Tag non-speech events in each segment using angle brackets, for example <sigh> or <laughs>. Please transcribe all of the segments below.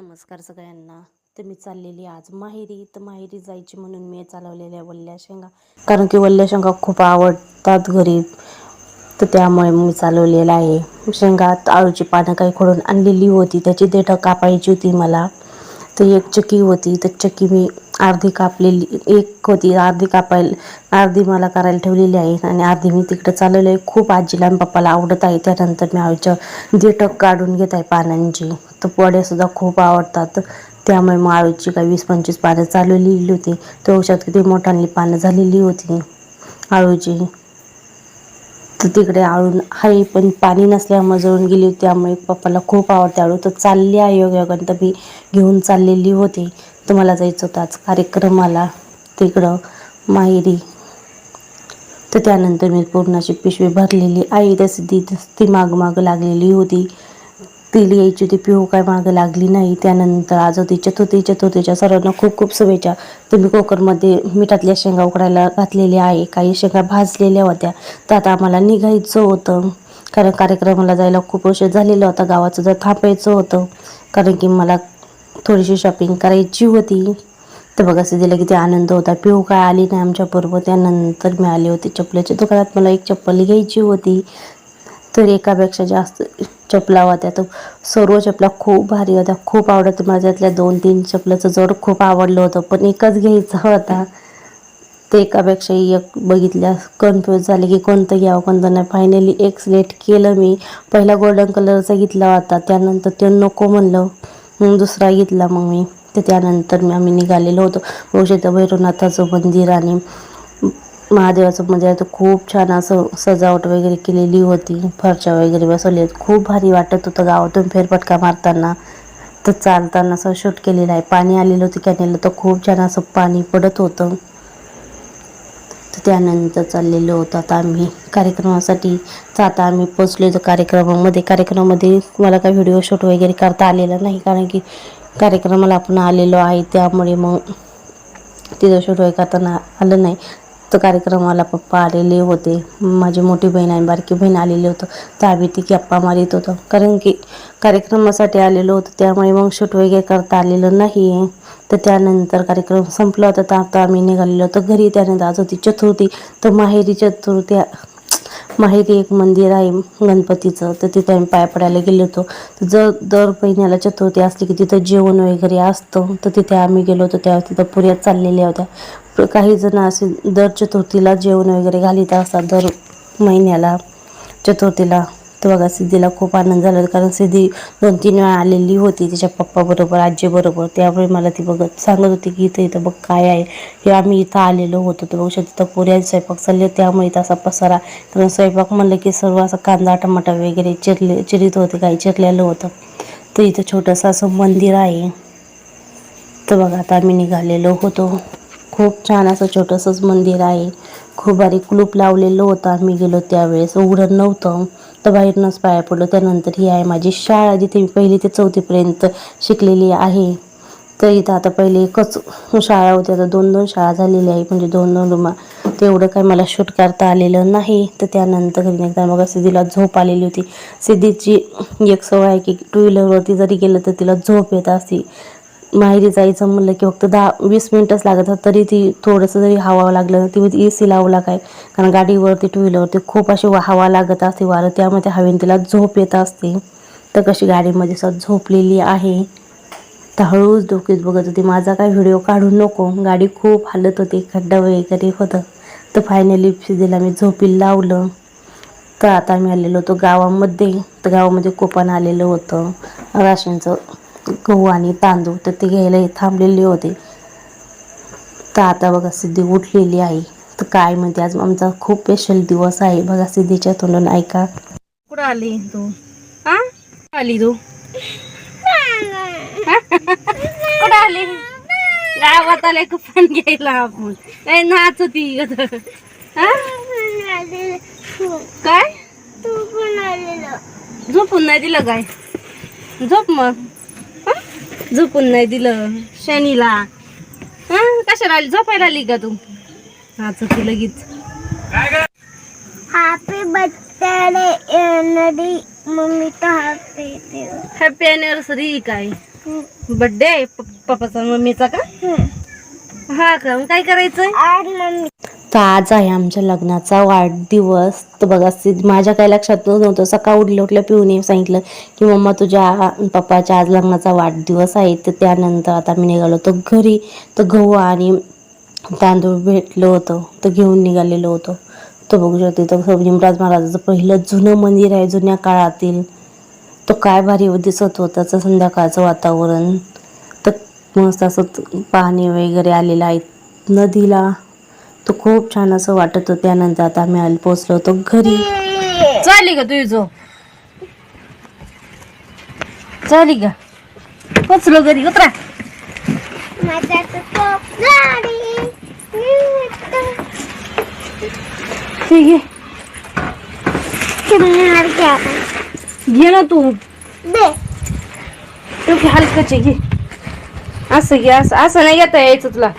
नमस्कार सगळ्यांना. तर मी चाललेली आज माहेरी. तर माहेरी जायची म्हणून मी चालवलेल्या वल्ल्या शेंगा. कारण की वल्ल्या शेंगा खूप आवडतात घरी. तर त्यामुळे मी चालवलेलं आहे. शेंगात आळूची पानं काही खोडून आणलेली होती. त्याची देठं कापायची होती मला. तर एक चक्की होती. तर चक्की मी अर्धी कापलेली एक होती. अर्धी कापायला अर्धी मला करायला ठेवलेली आहे. आणि अर्धी मी तिकडं चालवली आहे खूप आजीला आणि पप्पाला आवडत आहे. त्यानंतर मी आईच्या देठं काढून घेत आहे पानांची. तर पोड्यासुद्धा खूप आवडतात. त्यामुळे मग आळूची काही वीस पंचवीस पानं चालवलेली होती. तर औषध किती मोठ्यांनी पानं झालेली होती. आळूची तर तिकडे आळू आहे पण पाणी नसल्यामुळे जळून गेली होती. त्यामुळे पप्पाला खूप आवडते आळू. तर चालली आहे योगायोगाने तर मी घेऊन चाललेली होती. तर मला जायचं होतं आज कार्यक्रमाला तिकडं माहेरी. तर त्यानंतर मी पूर्णाची पिशवी भरलेली. आई तशी ती ती माग लागलेली होती. ती यायची होती पिहू काय मागं लागली नाही. त्यानंतर आज होती चतुर्थी चतुर्थीच्या सर्वांना खूप खूप शुभेच्छा. तुम्ही कुकरमध्ये मिठातल्या शेंगा उकडायला घातलेल्या आहे. काही शेंगा भाजलेल्या होत्या. तर आता आम्हाला निघायचं होतं. कारण कार्यक्रमाला जायला खूप उशीर झालेला होता. गावाचं जर थांबायचं होतं. कारण की मला थोडीशी शॉपिंग करायची होती. तर बघा दिलं किती आनंद होता. पिऊ काय आली नाही आमच्याबरोबर. त्यानंतर मी आले होते चपल्याच्या दुकानात. मला एक चप्पल घ्यायची होती. तर एकापेक्षा जास्त चपला होत्या तर सर्व चपला खूप भारी होत्या खूप आवडत मला त्यातल्या दोन तीन चपलाचं जोड खूप आवडलं होतं. पण एकच घ्यायचा होता. ते एकापेक्षा एक बघितल्या कन्फ्यूज झाले की कोणतं घ्यावं कोणतं नाही. फायनली एक सिलेक्ट केलं मी. पहिला गोल्डन कलरचा घेतला होता. त्यानंतर ते नको म्हणलं. मग दुसरा घेतला मग मी. तर त्यानंतर मी आम्ही निघालेलो होतो. औषध भैरवनाथाचं मंदिर आणि महादेवाचं मंदिर आहे तर खूप छान असं सजावट वगैरे केलेली होती फरशा वगैरे बसवले खूप भारी वाटत होतं गावातून फेरफटका मारताना. तर चालताना असं शूट केलेलं आहे. पाणी आलेलं होतं कॅनेलला तर खूप छान असं पाणी पडत होतं. तर त्यानंतर चाललेलो होतो आता आम्ही कार्यक्रमासाठी. तर आता आम्ही पोचलो तर कार्यक्रमामध्ये. कार्यक्रमामध्ये मला काही व्हिडिओ शूट वगैरे करता आलेला नाही कारण की कार्यक्रमाला आपण आलेलो आहे त्यामुळे मग तिथं शूट वगैरे करताना आलं नाही. तर कार्यक्रमाला पप्पा आलेले होते. माझी मोठी बहीण आणि बारकी बहीण आलेली होतं. त्या आम्ही ती गप्पा मारित होतो. कारण की कार्यक्रमासाठी आलेलो होतो. त्यामुळे मग शूट वगैरे करता आलेलं नाही तर त्यानंतर कार्यक्रम संपला होता. तर आता आम्ही निघालेलो होतो घरी. त्यानंतर आज होती चतुर्थी. तर माहेरी चतुर्थी माहेरी एक मंदिर आहे गणपतीचं. तर तिथे आम्ही पाया पडायला गेलो होतो. तर जर दर महिन्याला चतुर्थी असली की तिथं जेवण वगैरे असतं. तर तिथे आम्ही गेलो होतो. त्या तिथं पुऱ्या चाललेल्या होत्या. काही जण असे दर चतुर्थीला जेवण वगैरे घालीत असतात दर महिन्याला चतुर्थीला. तर बघा सिद्धीला खूप आनंद झाला कारण सिद्धी दोन तीन वेळा आलेली होती तिच्या पप्पाबरोबर आजीबरोबर त्यामुळे मला ती बघत सांगत होती की इथं इथं बघ काय आहे. हे आम्ही इथं आलेलो होतो तर बघू शकतो तिथं पुऱ्या स्वयंपाक चालले त्यामुळे इथं असा पसारा. तर स्वयंपाक म्हणलं की सर्व असं कांदा टमाटा वगैरे चिरले चिरीत होते काही चिरलेलं होतं. तर इथं छोटंसं असं मंदिर आहे. तर बघा आता आम्ही निघालेलो होतो. खूप छान असं छोटंसंच मंदिर आहे. खूप भारी कुलूप लावलेलं होतं आम्ही गेलो त्यावेळेस. उघडं नव्हतं. तर बाहेरनंच पाया पडलो. त्यानंतर ही आहे माझी शाळा जिथे मी पहिली ते चौथीपर्यंत शिकलेली आहे. तर इथं आता पहिले एकच शाळा होती. आता दोन दोन शाळा झालेली आहे म्हणजे दोन दोन रुमा तेवढं काही मला शूट करता आलेलं नाही. तर त्यानंतर घरी एकदा मग सिद्धीला झोप आलेली होती. सिद्धीची एक सवय आहे की टू व्हीलरवरती जरी गेलं तर तिला झोप येत असती. माहेरी जायचं म्हणलं की फक्त दहा वीस मिनटंच लागत तरी ती थोडंसं जरी हवा लागलं ती म्हणजे ए सी लावला काय? कारण गाडीवरती टू व्हीलरवरती खूप अशी हवा लागत असते वारं. त्यामुळे त्या हवेने तिला झोप येत असते. तर कशी गाडीमध्ये सत झोपलेली आहे. तर हळूच डोकेच बघत होती माझा काय व्हिडिओ काढू नको. गाडी खूप हालत होती खड्डा वगैरे होतं. तर फायनली फिजीला मी झोपी लावलं. तर आता आम्ही आलेलो होतो गावामध्ये. तर गावामध्ये कोपण आलेलं होतं. राशींचं गहू आणि तांदूळ तर ते घ्यायला थांबलेले होते. तर आता बघा सिद्धी उठलेली आहे. तर काय म्हणते आज आमचा खूप स्पेशल दिवस आहे. बघा सिद्धीच्या तोंडून ऐका. कुठं आली तू? हा आली तू? <laughs> कुठं आली? गावात आले कुपन घ्यायला आपण. काय नाच होती हा काय? झोपून नाही दिलं काय? झोप मग? झोपून नाही दिलं. शनीला. हा कशाला आली? झोपायला आली का तू? नाच होती लगेच. हॅपी बर्थडे एनडी मम्मी तो हॅपी हॅपी अॅनिव्हर्सरी काय? बर्थडे पप्पाचा मम्मीचा का? हा का? मग काय करायचंय? तर आज आहे आमच्या लग्नाचा वाढदिवस. तर बघा माझ्या काही लक्षात नव्हतं. सकाळ उठल्या उठल्या पिऊने सांगितलं की मम्मा तुझ्या पप्पाच्या आज लग्नाचा वाढदिवस आहे. तर त्यानंतर आता मी निघालो तर घरी. तर गहू आणि तांदूळ भेटलं होतं. तर घेऊन निघालेलो होतो. तो बघू शकते तर निमराज महाराजाचं पहिलं जुनं मंदिर आहे जुन्या काळातील. तो काय भारी दिसत होतं तर संध्याकाळचं वातावरण. तर मस्त असं पाणी वगैरे आलेलं आहे नदीला. तो खूप छान असं वाटत होतं. त्यानंतर आता आम्ही आलो पोचलो होतो घरी. चाली का तुझी झोप. चाली का पोचलो घरी उतरा. ठीक आहे घे. ना तू. हलकचे घे. असं घे असं असं नाही घेता यायचं तुला.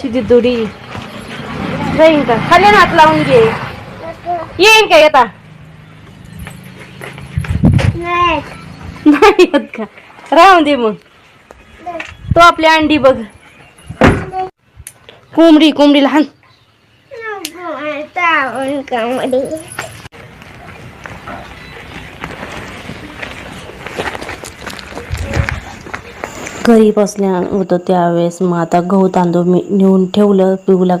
शिदी दुडी जाईन का खाली हात लावून घे. येईन का येता? नाही. येत का? राहून दे मग. तो आपली अंडी बघ. कोंबडी कोंबडी लहान. घरी बसल्या होतं त्यावेळेस. मग आता गहू तांदूळ मी नेऊन ठेवलं. पिऊला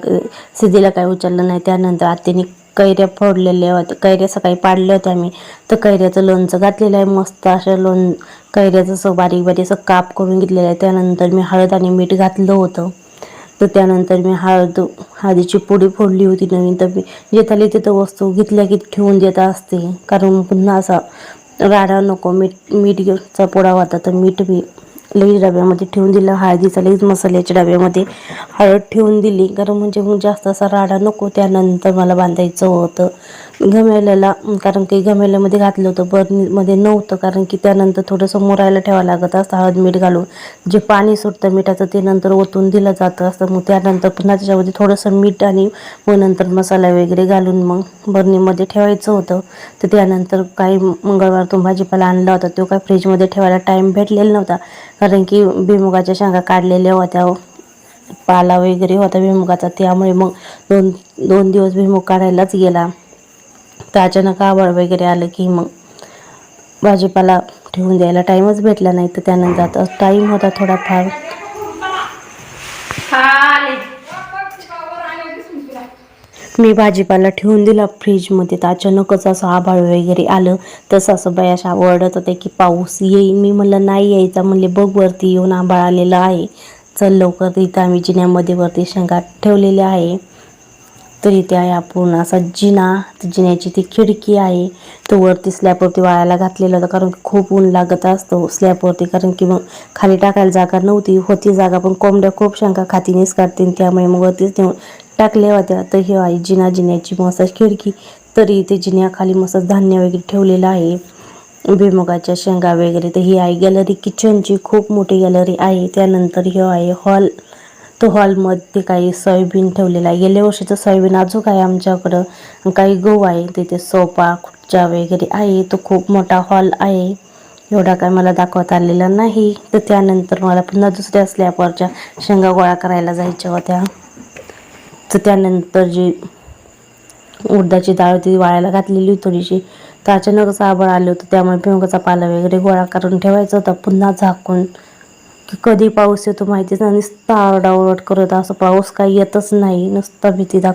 सिद्धीला काही उचललं नाही. त्यानंतर आत्याने कैऱ्या फोडलेल्या होत्या. कैऱ्या सकाळी पाडल्या होत्या आम्ही. तर कैऱ्याचं लोणचं घातलेलं आहे. मस्त असं लोण कैऱ्याचं असं बारीक बारीक असं काप करून घेतलेलं आहे. त्यानंतर मी हळद आणि मीठ घातलं होतं. तर त्यानंतर मी हळद हळदीची पुडी फोडली होती नवीन. तर मी जिथं तिथं वस्तू घेतल्या की ठेवून देत असते. कारण पुन्हा असा राडा नको. मीठ मीठचा पोडा होता. तर मीठ मी लगेच डब्यामध्ये ठेवून दिलं हळदीचा लगेच मसाल्याच्या डब्यामध्ये हळद ठेवून दिली. कारण म्हणजे मग जास्त असा राडा नको त्यानंतर मला बांधायचं होतं. घमेल्याला कारण की घमेल्यामध्ये घातलं होतं बर्नीमध्ये नव्हतं कारण की त्यानंतर थोडंसं मोरायला ठेवावं लागत असतं हळद मीठ घालून. जे पाणी सुटतं मिठाचं ते नंतर ओतून दिलं जातं असतं मग त्यानंतर पुन्हा त्याच्यामध्ये थोडंसं मीठ आणि मग नंतर मसाला वगैरे घालून मग बर्नीमध्ये ठेवायचं होतं. तर त्यानंतर काही मंगळवार तो भाजीपाला आणला होता तो काय फ्रीजमध्ये ठेवायला टाईम भेटलेला नव्हता. कारण की भुईमुगाच्या शेंगा काढलेल्या होत्या पाला वगैरे होता भीमुगाचा त्यामुळे मग दोन दोन दिवस भीमुख काढायलाच गेला. तर अचानक आवाळ वगैरे आलं की मग भाजीपाला ठेवून द्यायला टाईमच भेटला नाही. तर त्यानंतर आता टाईम होता थोडाफार. मी भाजीपाला ठेवून दिला फ्रीजमध्ये. तर अचानकच असं आभाळ वगैरे आलं. तसं असं अशा ओरडत होते की पाऊस येईल मी म्हणलं नाही यायचा. म्हणले बघ वरती येऊन आभाळ आलेलं आहे. चल लवकर इथं आम्ही जिन्यामध्ये वरती शेंगा ठेवलेल्या आहे. तर इथे आहे आपण असा जिना जिन्याची ती खिडकी आहे. तो वरती स्लॅबवरती वाळायला घातलेला होता कारण खूप ऊन लागत असतो स्लॅबवरती. कारण की मग खाली टाकायला जागा नव्हती होती जागा पण कोंबड्या खूप शंका खाती निस काढतील त्यामुळे मग वरतीच नेऊन टाकल्या होत्या. तर हे आहे जिना जिन्याची मसाज खिडकी तरी इथे जिन्याखाली मसाज धान्य वगैरे ठेवलेलं आहे. भुईमुगाच्या शेंगा वगैरे. तर ही आहे गॅलरी किचनची खूप मोठी गॅलरी आहे. त्यानंतर हे आहे हॉल तो हॉलमध्ये काही सोयाबीन ठेवलेला आहे. गेल्या वर्षीचं सोयाबीन अजून आहे आमच्याकडं. काही गहू आहे. तिथे सोफा खुर्च्या वगैरे आहे. तो खूप मोठा हॉल आहे. एवढा काय मला दाखवता आलेला नाही. तर त्यानंतर मला पुन्हा दुसऱ्या स्लॅपवरच्या शेंगा गोळा करायला जायच्या होत्या. तर त्यानंतर जी उडदाची डाळ होती वाळायला घातलेली होती थोडीशी. तर अचानकच आबळ आलं होतं. त्यामुळे भिवंगाचा पाला वगैरे गोळा करून ठेवायचा होता. पुन्हा झाकून की कधी पाऊस येतो माहितीच नाही. नुसता आरडाओरड करत. असं पाऊस काही येतच नाही. नुसता भीती दाख